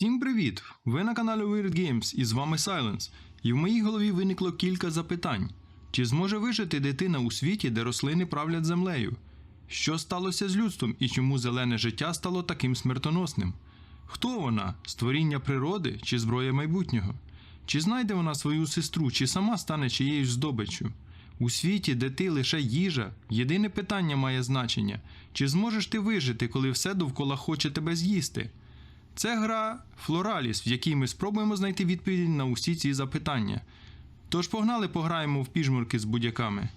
Всім привіт! Ви на каналі Weird Games і з вами Silence. І в моїй голові виникло кілька запитань: чи зможе вижити дитина у світі, де рослини правлять землею? Що сталося з людством і чому зелене життя стало таким смертоносним? Хто вона? Створіння природи чи зброя майбутнього? Чи знайде вона свою сестру, чи сама стане чиєюсь здобиччю? У світі, де ти лише їжа, єдине питання має значення: чи зможеш ти вижити, коли все довкола хоче тебе з'їсти? Це гра Флораліс, в якій ми спробуємо знайти відповіді на усі ці запитання. Тож погнали пограємо в піжмурки з будь-яками.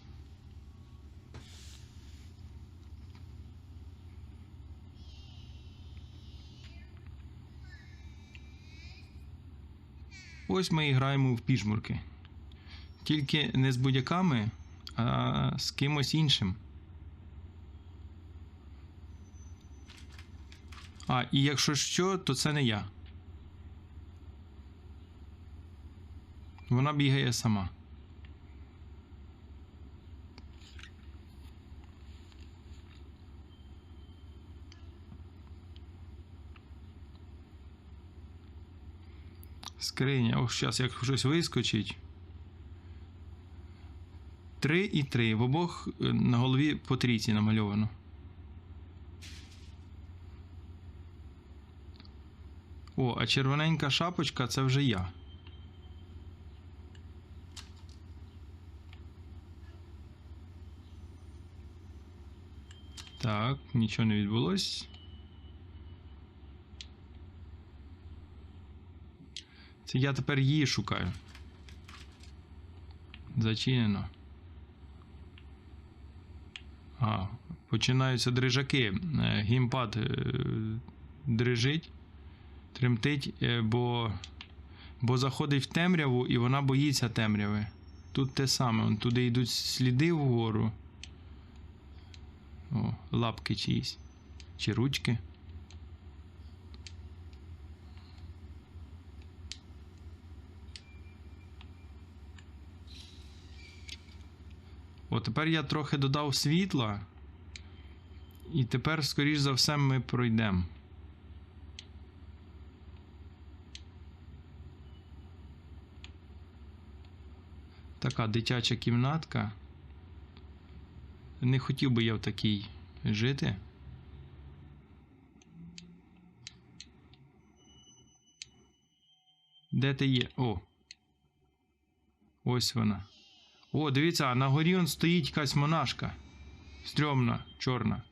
Ось ми і граємо в піжмурки. Тільки не з будь-яками, а з кимось іншим. А, і якщо що, то це не я. Вона бігає сама. Скриня. Ох, зараз як щось вискочить. Три і три. В обох е, на голові по трійці намальовано. О, а червоненька шапочка це вже я. Так, нічого не відбулось. Це я тепер її шукаю. Зачинено. А, починаються дрижаки. Е, Геймпад е, дрижить тремтить, е, бо, бо заходить в темряву і вона боїться темряви. Тут те саме, туди йдуть сліди вгору. О, лапки чиїсь. Чи ручки. О, тепер я трохи додав світла. І тепер, скоріш за все, ми пройдемо. Така дитяча кімнатка. Не хотів би я в такій жити. Де ти є? О. Ось вона. О, дивіться, на горі он стоїть якась монашка. Стрьомна, чорна.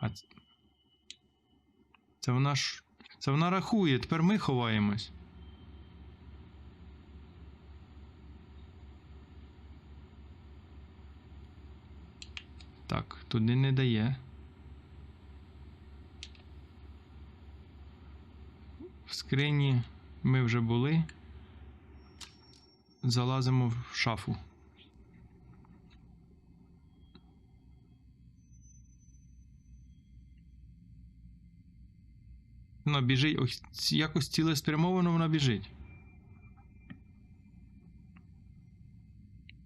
А це вона ж. Це вона рахує, тепер ми ховаємось. Так, туди не дає. В скрині ми вже були. Залазимо в шафу. Вона біжить, ось якось цілеспрямовано вона біжить.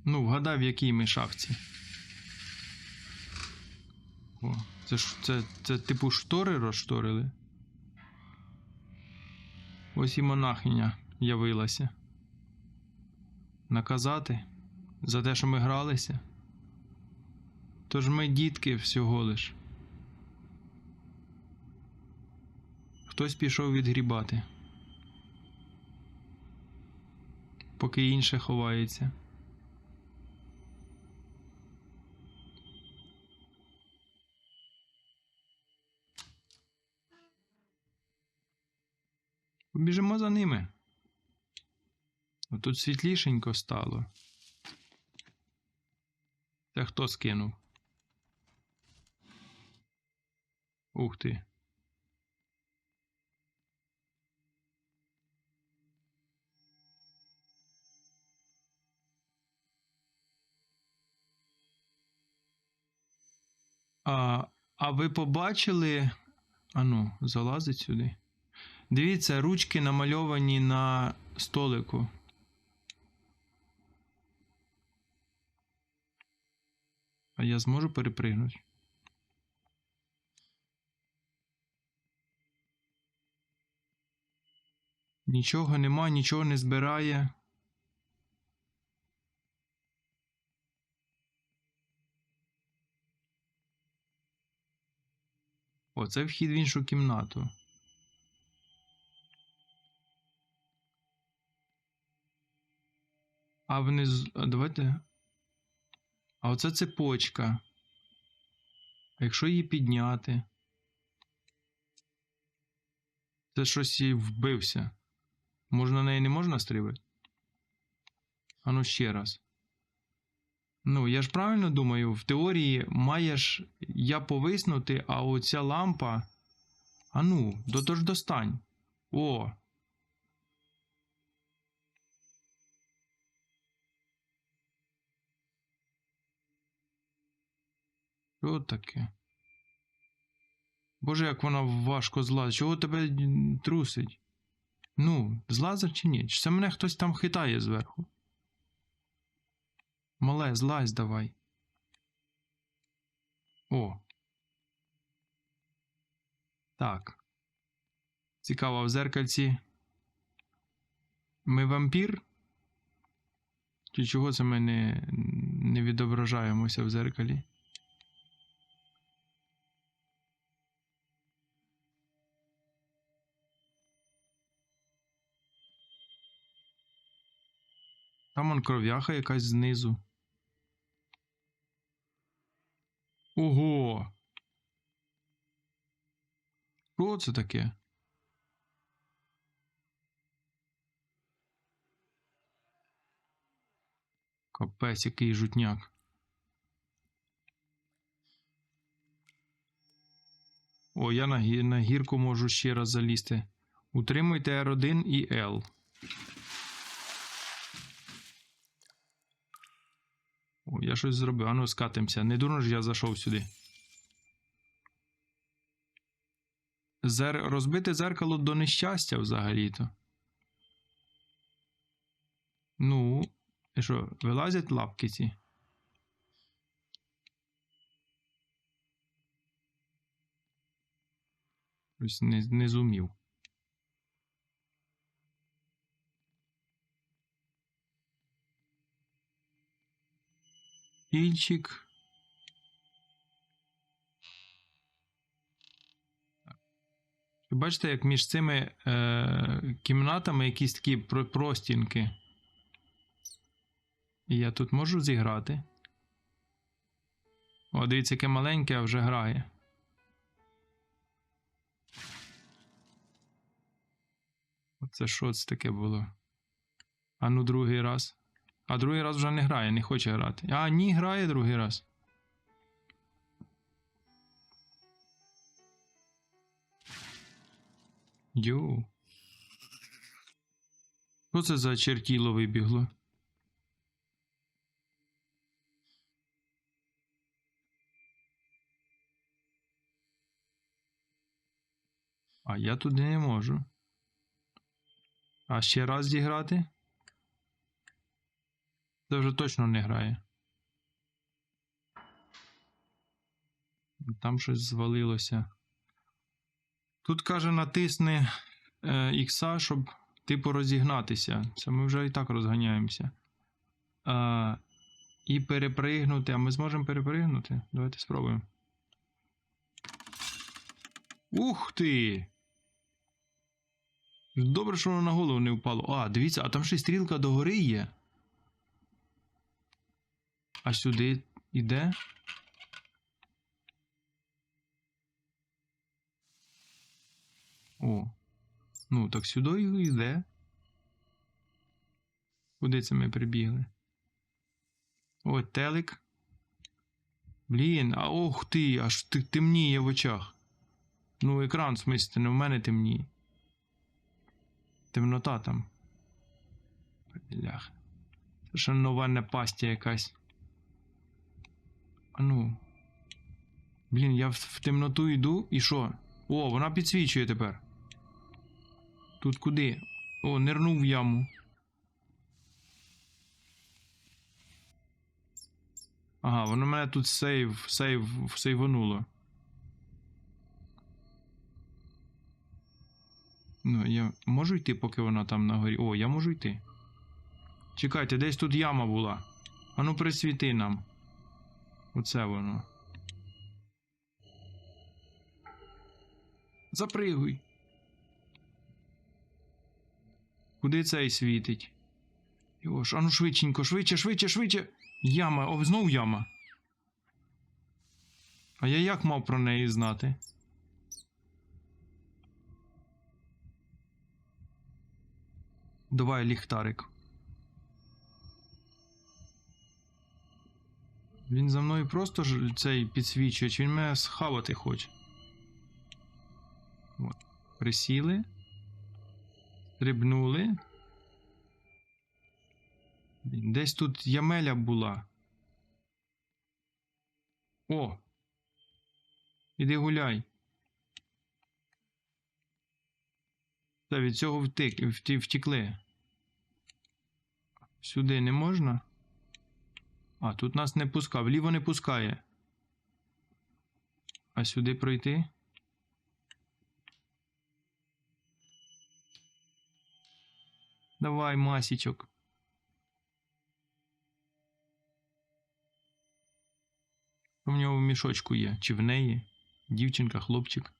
Ну, вгадай, в якій ми шафці. О, це ж це, це типу штори розшторили. Ось і монахиня явилася. Наказати за те, що ми гралися. Тож ми дітки всього лиш. Хтось пішов відгрібати. Поки інше ховається. Побіжимо за ними. Тут світлішенько стало. Це хто скинув? Ух ти. А, а ви побачили. Ану, залазить сюди. Дивіться, ручки намальовані на столику. А я зможу перепригнути? Нічого нема, нічого не збирає. О, це вхід в іншу кімнату. А внизу. Давайте. А оце цепочка. А якщо її підняти? Це щось і вбився. Може на неї не можна стрибати? А ну ще раз. Ну, я ж правильно думаю, в теорії маєш я повиснути, а оця лампа. А ну, дотож достань. О. Що таке? Боже, як вона важко злазить. Чого тебе трусить? Ну, злазив чи ні? Чи це мене хтось там хитає зверху? Мале, злазь давай. О. Так. Цікаво, в зеркальці. Ми вампір? Чи чого це ми не, не відображаємося в зеркалі? Там он кров'яха якась знизу. Ого. Що це таке? Капець, який жутняк. О, я на, гі- на гірку можу ще раз залізти. Утримуйте R1 і L. О, я щось зробив. Ану, скатимося. Не дурно ж я зайшов сюди. Зер... Розбите зеркало до нещастя взагалі-то. Ну, і що, вилазять лапки ці? Ось не, не зумів. Кільчик. Бачите, як між цими е, кімнатами якісь такі простінки. І я тут можу зіграти. О, дивіться, яке маленьке, а вже грає. Оце що це таке було? А ну другий раз. А другий раз вже не грає, не хоче грати. А, ні, грає другий раз. Йоу. Що це за чертіло вибігло? А я туди не можу. А ще раз зіграти? Це вже точно не грає. Там щось звалилося. Тут каже, натисни е, ікса, щоб типу розігнатися. Це ми вже і так розганяємося. Е, і перепригнути. А ми зможемо перепригнути? Давайте спробуємо. Ух ти! Добре, що воно на голову не впало. А, дивіться, а там ще й стрілка догори є. А сюди йде? О. Ну, так сюди йде. Куди це ми прибігли? О, телек. Блін, а ох ти, аж ти- темніє в очах. Ну, екран, в смислі, не в мене темніє. Темнота там. Блях. Це ще нова напастя якась. А ну. Блін, я в, темноту йду і що? О, вона підсвічує тепер. Тут куди? О, нирнув в яму. Ага, воно мене тут сейв, сейв, сейвануло. Ну, я можу йти, поки вона там на горі. О, я можу йти. Чекайте, десь тут яма була. Ану присвіти нам. Оце воно. Запригуй. Куди цей світить? Йош, ану швидченько, швидше, швидше, швидше. Яма, о, знову яма. А я як мав про неї знати? Давай ліхтарик. Він за мною просто ж цей підсвічує, чи він мене схавати хоче. От. Присіли. Стрибнули. Десь тут ямеля була. О! Іди гуляй. Та від цього втик, вті, втікли. Сюди не можна? А, тут нас не пускав. Вліво не пускає. А сюди пройти? Давай, масічок. У нього в мішочку є. Чи в неї? Дівчинка, хлопчик.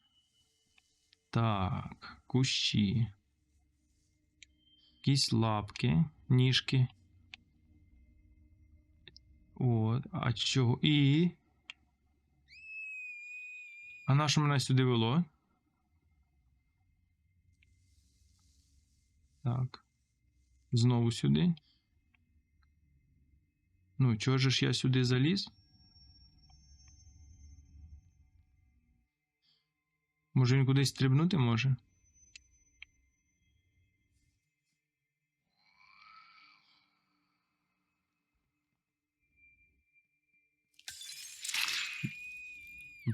Так, кущі. Якісь лапки, ніжки. От, а чого? І. А на що мене сюди вело? Так. Знову сюди. Ну, чого ж я сюди заліз? Може він кудись стрибнути може?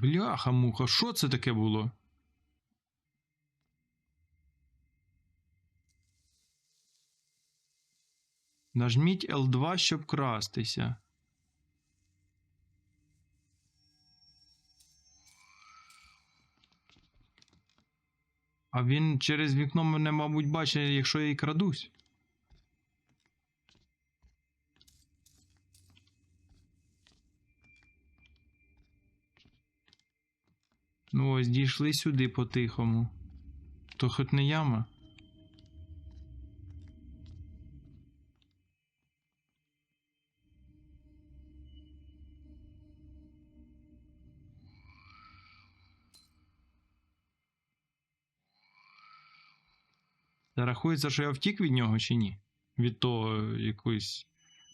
Бляха-муха, що це таке було? Нажміть L2, щоб крастися. А він через вікно мене, мабуть, бачить, якщо я і крадусь. Ось дійшли сюди по-тихому. То хоч не яма. Рахується, що я втік від нього чи ні? Від того якогось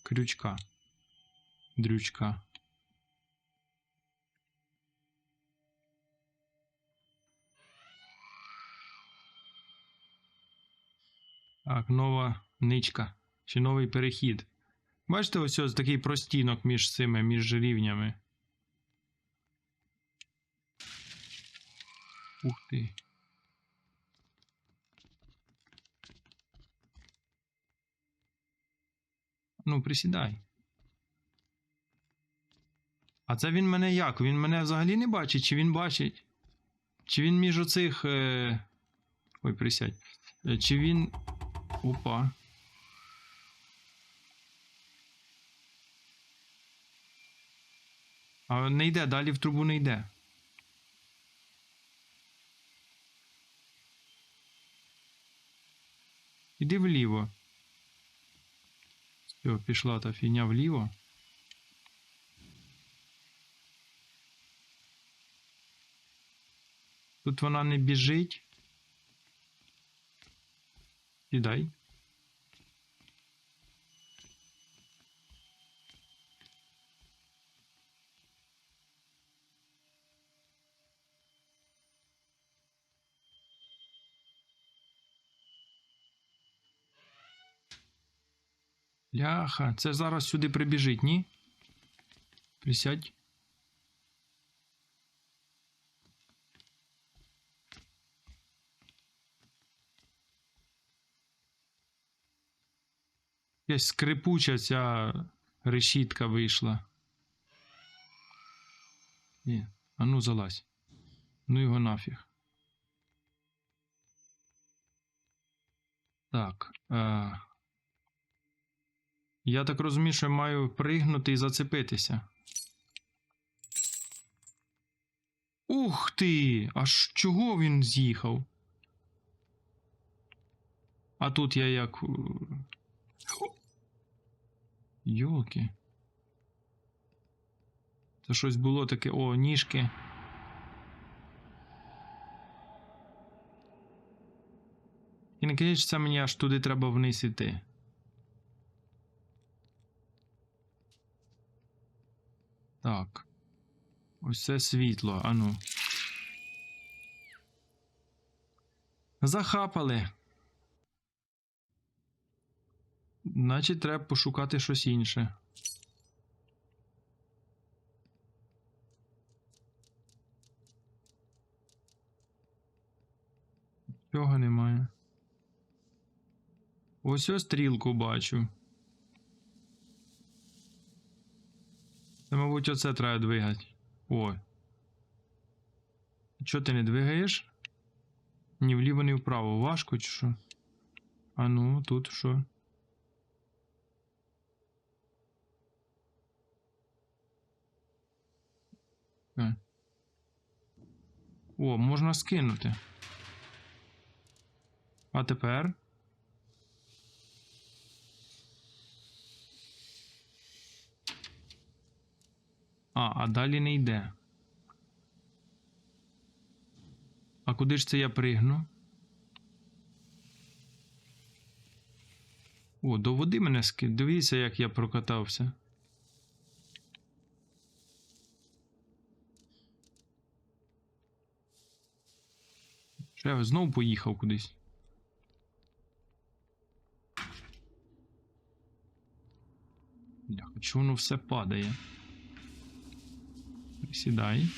крючка. Дрючка. Нова ничка. Чи новий перехід. Бачите, ось ось такий простінок між цими, між рівнями. Ух ти. Ну, присідай. А це він мене як? Він мене взагалі не бачить, чи він бачить? Чи він між оцих. Е... Ой, присядь. Е, Чи він. Опа. А не йде, далі в трубу не йде. Іди вліво. Все, пішла та фігня вліво. Тут вона не біжить. Сідай. Ляха, це зараз сюди прибіжить, ні? Присядь. Якась скрипуча ця решітка вийшла. Є. А ну залазь. Ну його нафіг. Так. Е... Я так розумію, що я маю пригнути і зацепитися. Ух ти! Аж чого він з'їхав? А тут я як. Йолки. Це щось було таке. О, ніжки. І не кажіть, це мені аж туди треба вниз іти. Так. Ось це світло, ану. Захапали. Значить, треба пошукати щось інше. Цього немає. Ось ось стрілку бачу. Це, мабуть, оце треба двигати. О. Чого ти не двигаєш? Ні вліво, ні вправо. Важко чи що? А ну, тут що? Е. О, можна скинути. А тепер? А, а далі не йде. А куди ж це я пригну? О, до води мене ски. Дивіться, як я прокатався. Що я знову поїхав кудись. Бляха, чого воно все падає? Сідай.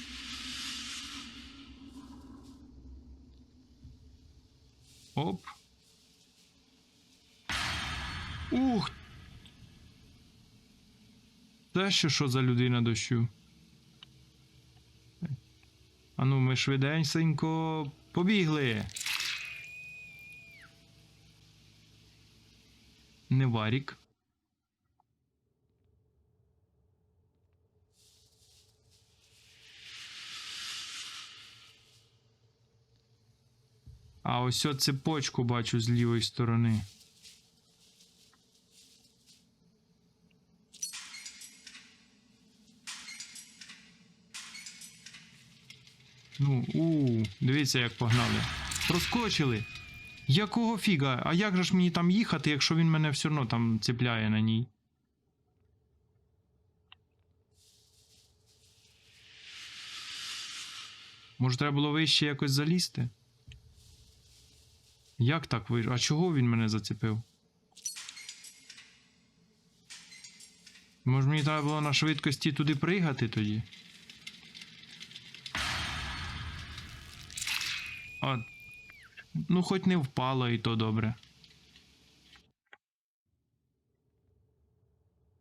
Оп. Ух. Це ще що за людина дощу? А ну, ми швиденько побігли. Не варік. А ось цепочку бачу з лівої сторони. Ну, у, дивіться, як погнали. Проскочили. Якого фіга? А як же ж мені там їхати, якщо він мене все одно там цепляє на ній? Може, треба було вище якось залізти? Як так вийшло? А чого він мене зацепив? Може мені треба було на швидкості туди пригати тоді? А. Ну, хоч не впало, і то добре.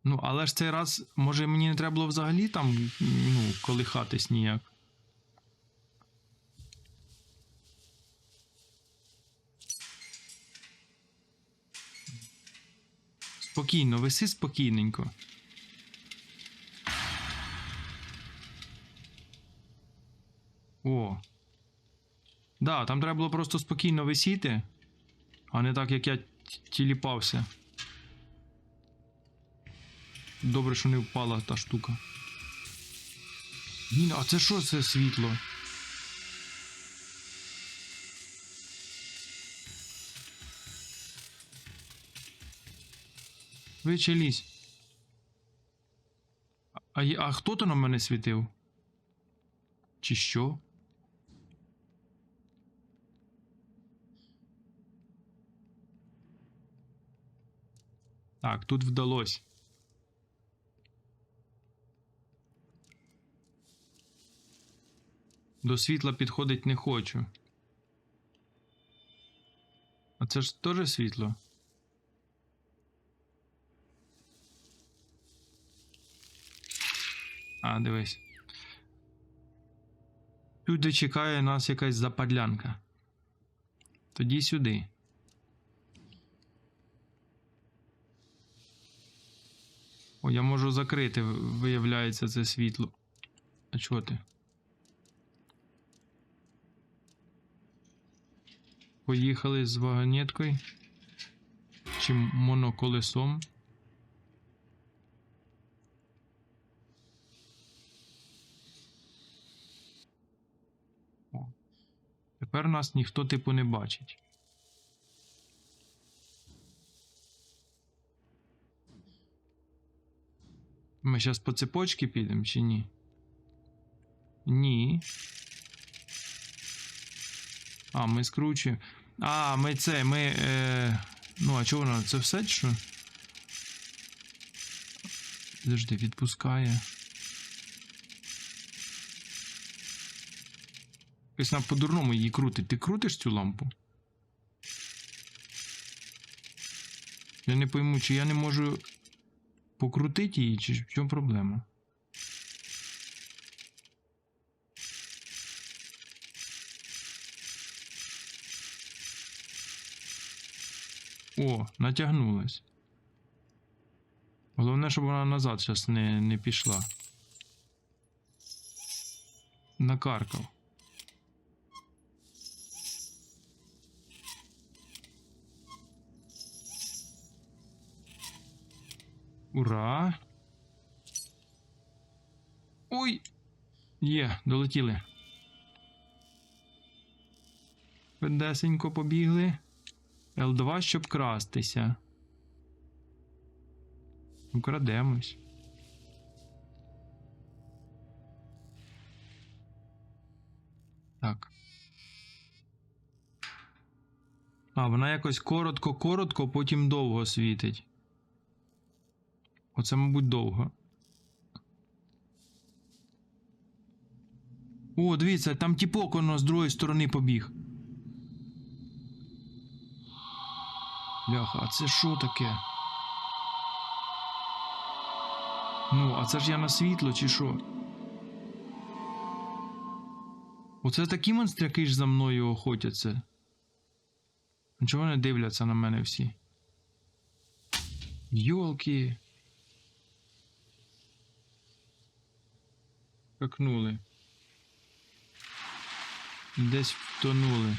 Ну, але ж цей раз, може, мені не треба було взагалі там, ну, колихатись ніяк. Спокійно, виси спокійненько. О. Да, там треба було просто спокійно висіти, а не так, як я тіліпався. Добре, що не впала та штука. Ні, а це що це світло? Виче лізь. А, а хто то на мене світив? Чи що? Так, тут вдалося. До світла підходить не хочу. А це ж теж світло. А, дивись. Тут чекає нас якась западлянка. Тоді сюди. О, я можу закрити, виявляється, це світло. А чого ти? Поїхали з вагонеткою. Чи моноколесом. О. Тепер нас ніхто типу не бачить. Ми зараз по цепочці підемо чи ні? Ні. А, ми скручуємо. А, ми це, ми. Е... Ну, а чого воно? Це все що? Завжди відпускає. Якось нам по-дурному її крутить. Ти крутиш цю лампу? Я не пойму, чи я не можу покрутити її, чи в чому проблема? О, натягнулась. Головне, щоб вона назад зараз не, не пішла. Накаркав. Ура! Ой! Є, долетіли. Швидесенько побігли. L2, щоб крастися. Украдемось. Так. А, вона якось коротко-коротко, потім довго світить. Оце, мабуть, довго. О, дивіться, там тіпок воно з другої сторони побіг. Бляха, а це що таке? Ну, а це ж я на світло, чи що? Оце такі монстряки ж за мною охотяться. Чого вони дивляться на мене всі? Йолки. Какнули. Десь втонули.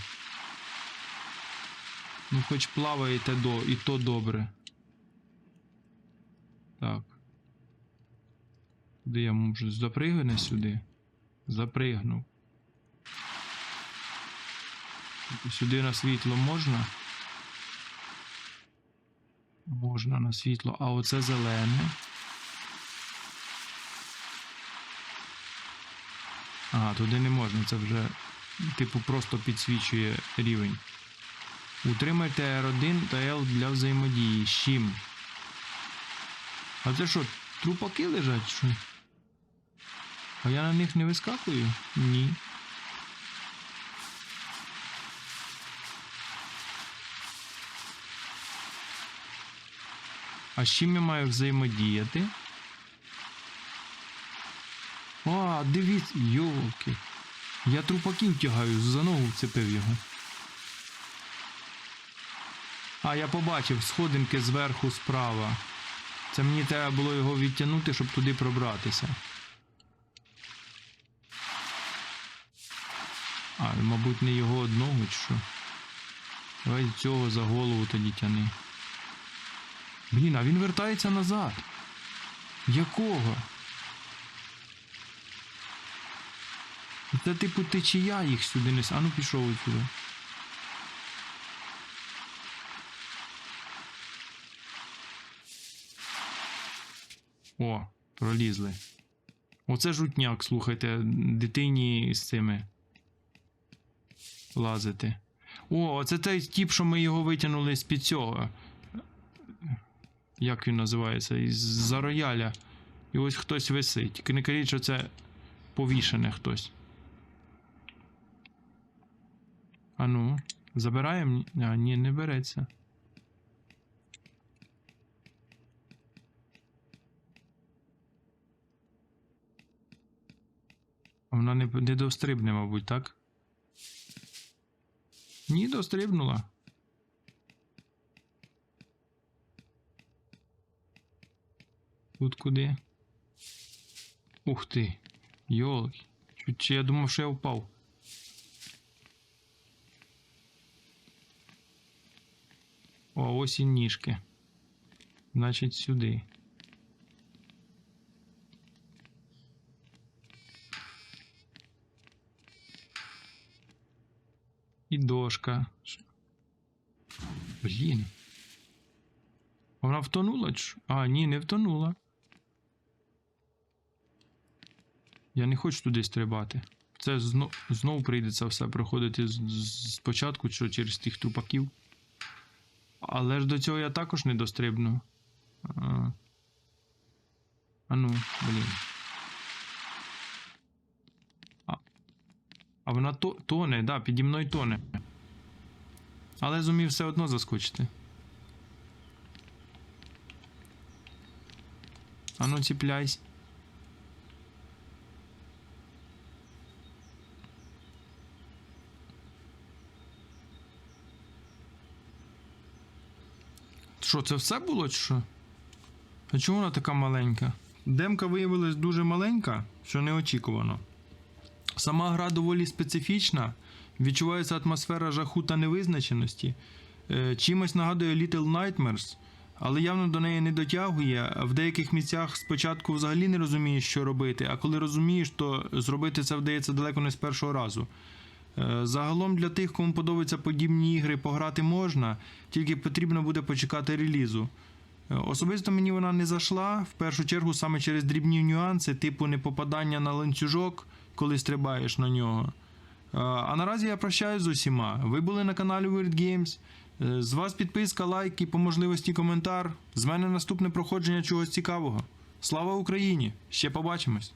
Ну, хоч плаваєте до, і то добре. Так. Куди я можу? Запригне сюди? Запригнув. Сюди на світло можна? Можна на світло, а оце зелене. Ага, туди не можна, це вже, типу, просто підсвічує рівень. Утримайте R1 та L для взаємодії. Чим? А це що, трупаки лежать? Що? А я на них не вискакую? Ні. А з чим я маю взаємодіяти? А, дивіться, йолки. Я трупаків тягаю, за ногу вцепив його. А, я побачив сходинки зверху справа. Це мені треба було його відтягнути, щоб туди пробратися. А, мабуть, не його одного чи що. Давай цього за голову тоді тяни. Блін, а він вертається назад. Якого? Це типу течія їх сюди несе. А ну пішов сюди. О, пролізли. Оце жутняк, слухайте, дитині з цими лазити. О, оце той тіп, що ми його витягнули з-під цього. Як він називається? Із-за рояля. І ось хтось висить. Не кажіть, що це повішене хтось. А ну, забираємо? А, ні, не береться. Вона не, не дострибне, мабуть, так? Ні, дострибнула. Тут куди? Ух ти. Йолки. Чи я думав, що я впав. О, ось і ніжки. Значить, сюди. І дошка. Блін. Вона втонула? А, ні, не втонула. Я не хочу туди стрибати. Це знов, знов прийдеться все проходити спочатку, що через тих трупаків. Але ж до цього я також не дострибну. А, ну, блін. А, вона то, тоне, да, піді мною тоне. Але зумів все одно заскочити. А ну ціпляйся. Що, це все було чи що? А чому вона така маленька? Демка виявилась дуже маленька, що неочікувано. Сама гра доволі специфічна, відчувається атмосфера жаху та невизначеності. Е, Чимось нагадує Little Nightmares, але явно до неї не дотягує. В деяких місцях спочатку взагалі не розумієш, що робити, а коли розумієш, то зробити це вдається далеко не з першого разу. Е, Загалом для тих, кому подобаються подібні ігри, пограти можна, тільки потрібно буде почекати релізу. Е, Особисто мені вона не зайшла, в першу чергу саме через дрібні нюанси, типу непопадання на ланцюжок, коли стрибаєш на нього. Е, А наразі я прощаюсь з усіма. Ви були на каналі Weird Games. З вас підписка, лайк і по можливості коментар. З мене наступне проходження чогось цікавого. Слава Україні! Ще побачимось!